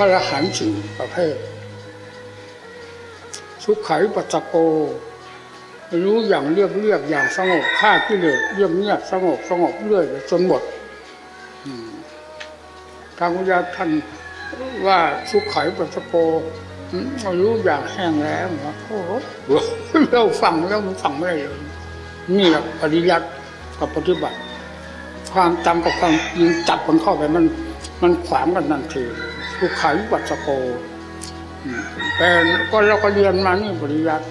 พระอรหันต์สี่ประเภทสุขขัยปัจจโก รู้อย่างเรียบเรียบอย่างสงบฆ่ากิเลสเรียบเงียบสงบสงบเรื่อยไปจนหมดทางวิทยาท่านว่าสุขขัยปัจจโกรู้อย่างแห้งแล้งว่าโอ้โหเราฟังแล้วมันฟังไม่ได้เลยนี่แหละปริยัติกับปฏิบัติ ความจำกับความยิงจับมันเข้าไปมัน มันขวางกันทันทีสุขขัยปัจจโกแต่ก็เราก็เรียนมานี่ปริยัติ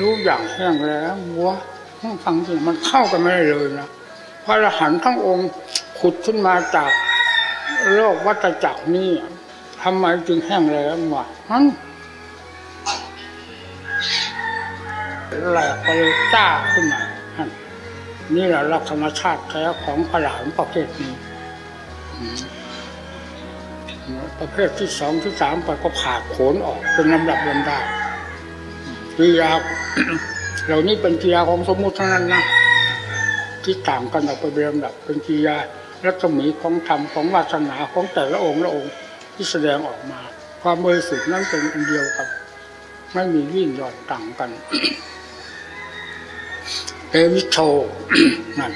รู้อย่างแห้งแล้ววัวฟังจริงมันเข้ากันไม่ได้เลยนะพระอรหันต์ทั้งองค์ขุดขึ้นมาจากโลกวัฏจักรนี่ทำไมจึงแห้งแล้งวะมันแหลกไปเลยจ้าขึ้นมานี่แหละลักษณะธรรมชาติแท้ของพระอรหันประเภทนี้ ประเภทที่สองที่สามไปก็ผ่าโขนออกเป็นลำดับลำดากิริยาเหล่านี้เป็นกิริยาของสมมุติทั้งนั้นนะที่ต่างกันออกไปเป็นลำดับเป็นกิริยารัศมีของธรรมของวาสนาของแต่ละองค์ละองค์ที่แสดงออกมา ความบริสุทธิ์นั้นเป็นอันเดียวกันไม่มีวิ่งหย่อนต่างกันเอวิโชนั่น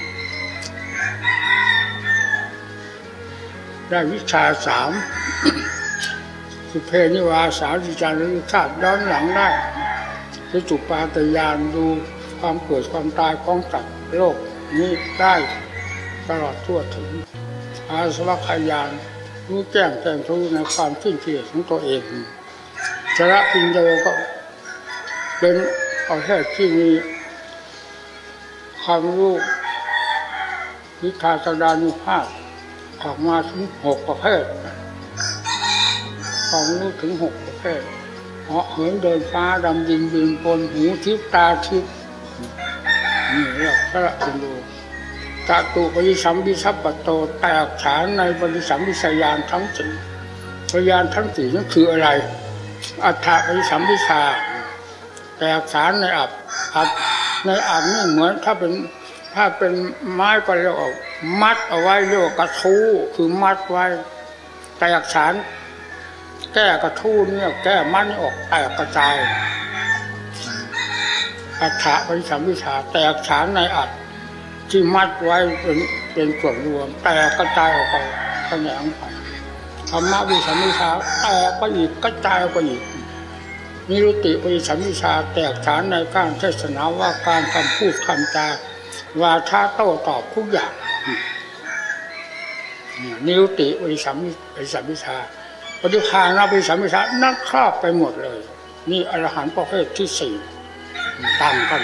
ได้วิชาสามสุเพนิวาสาวิจารณิชาติย้อนหลังได้ที่จุปาตยานดูความเกิดความตายของสัตว์โลกนี้ได้ตลอดทั่วถึง อาสวัคยานรู้แจ้งแจ้งรู้ในความสิ้นเกียรของตัวเองชระปิญโยก็เป็นประเภทที่มีความรู้วิชาสดานุภาพ ออกมาถึงหกประเภทความรู้ถึงหกประเภทเหาะเหินเดินฟ้าดำดินบินบนหูทิพตาทิพนี่เรียกพระอินโดจตุปริสัมพิสัพปโตแตกฉานในปริสัมพิสยานทั้งสี่พยานทั้งสี่นั่นคืออะไร อัฏฐปริสัมพิชาแตกฉานในอับอับในอับนี่เหมือนถ้าเป็น ถ้าเป็นไม้ก็เรียกว่ามัดเอาไว้เรียกว่ากระทู้คือมัดไว้แตกฉานแก้กระทู้เนี่ยแก้มันออกแตกกระจายอัฏฐะวิสัมวิชาแตกฉานในอัดที่มัดไว้เป็นเป็นส่วนรวม แตกกระจายออกไปแขนงไปธรรมะวิสัมวิชาแตกไปอีกกระจายไปอีกนิรุติวิสัมวิชาแตกฉานในการเทศนาว่าการคำพูดคำจา วาทาโต้ตอบทุกอย่างนิรุติวิสัมวิสัมวิชาปฏิภาณวิสัมวิชานั่นครอบไปหมดเลย นี่อรหันต์ประเภทที่สี่ต่างกัน